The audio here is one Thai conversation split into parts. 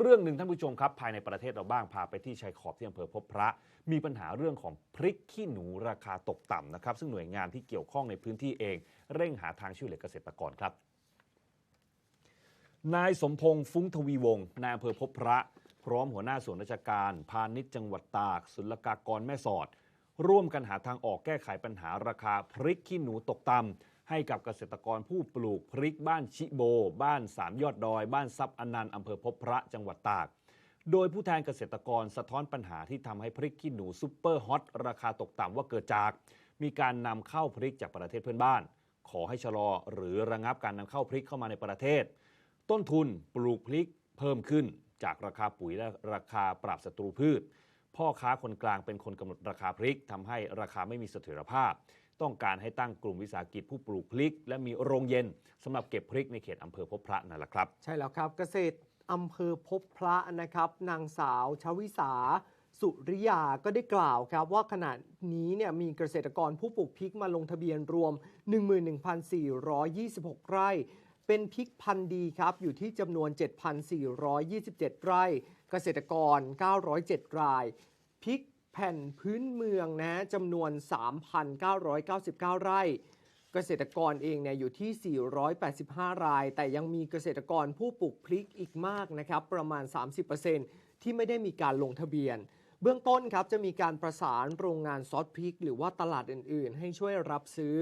เรื่องหนึ่งท่านผู้ชมครับ ภายในประเทศเราบ้างพาไปที่ชายขอบที่อำเภอพบพระ มีปัญหาเรื่องของพริกขี้หนูราคาตกต่ำนะครับ ซึ่งหน่วยงานที่เกี่ยวข้องในพื้นที่เอง เร่งหาทางช่วยเหลือเกษตรกรครับ นายสมพงษ์ฟุ้งทวีวงศ์นายอำเภอพบพระ พร้อมหัวหน้าส่วนราชการ พาณิชย์จังหวัดตาก ศุลกากรแม่สอด ร่วมกันหาทางออกแก้ไขปัญหาราคาพริกขี้หนูตกต่ำ ให้กับเกษตรกรผู้ปลูกพริกบ้านชิโบ บ้านสามยอดดอย บ้านซับอนันต์อำเภอพบพระจังหวัดตาก โดยผู้แทนเกษตรกรสะท้อนปัญหาที่ทำให้พริกขี้หนูซุปเปอร์ฮอตราคาตกต่ำว่าเกิดจาก มีการนำเข้าพริกจากประเทศเพื่อนบ้าน ขอให้ชะลอหรือระงับการนำเข้าพริกเข้ามาในประเทศ ต้นทุนปลูกพริกเพิ่มขึ้น จากราคาปุ๋ยและราคาปรับศัตรูพืช พ่อค้าคนกลางเป็นคนกำหนดราคาพริกทำให้ราคาไม่มีเสถียรภาพ ต้องการให้ตั้งกลุ่มวิสาหกิจผู้ปลูกพริก และมีโรงเย็นสำหรับเก็บพริกในเขตอำเภอพบพระนั่นแหละครับ ใช่แล้วครับเกษตรอำเภอพบพระนะครับ นางสาวชวิสา สุริยาก็ได้กล่าวครับ ว่าขณะนี้เนี่ยมีเกษตรกรผู้ปลูกพริกมาลงทะเบียนรวม 11,426 ไร่ เป็นพริกพันธุ์ดีครับ อยู่ที่จำนวน 7,427 ไร่ เกษตรกร 907 รายพริก แผ่นพื้นเมืองนะจำนวน 3,999 ไร่ เกษตรกรเองเนี่ยอยู่ที่ 485 ราย แต่ยังมีเกษตรกรผู้ปลูกพริกอีกมากนะครับ ประมาณ 30%ที่ไม่ได้มีการลงทะเบียน เบื้องต้นครับจะมีการประสานโรงงานซอสพริก หรือว่าตลาดอื่นๆ ให้ช่วยรับซื้อ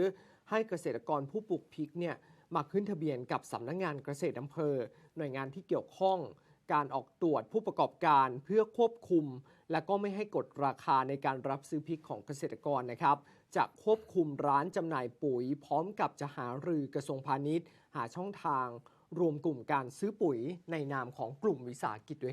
ให้เกษตรกรผู้ปลูกพริกเนี่ยมาขึ้นทะเบียนกับสำนักงงานเกษตรอำเภอ หน่วยงานที่เกี่ยวข้อง การออกตรวจผู้ประกอบการเพื่อควบคุม และก็ไม่ให้กดราคาในการรับซื้อพริกของเกษตรกรนะครับ จะควบคุมร้านจำหน่ายปุ๋ย พร้อมกับจะหารือกระทรวงพาณิชย์ หาช่องทาง รวมกลุ่มการซื้อปุ๋ยในนามของกลุ่มวิสาหกิจด้วย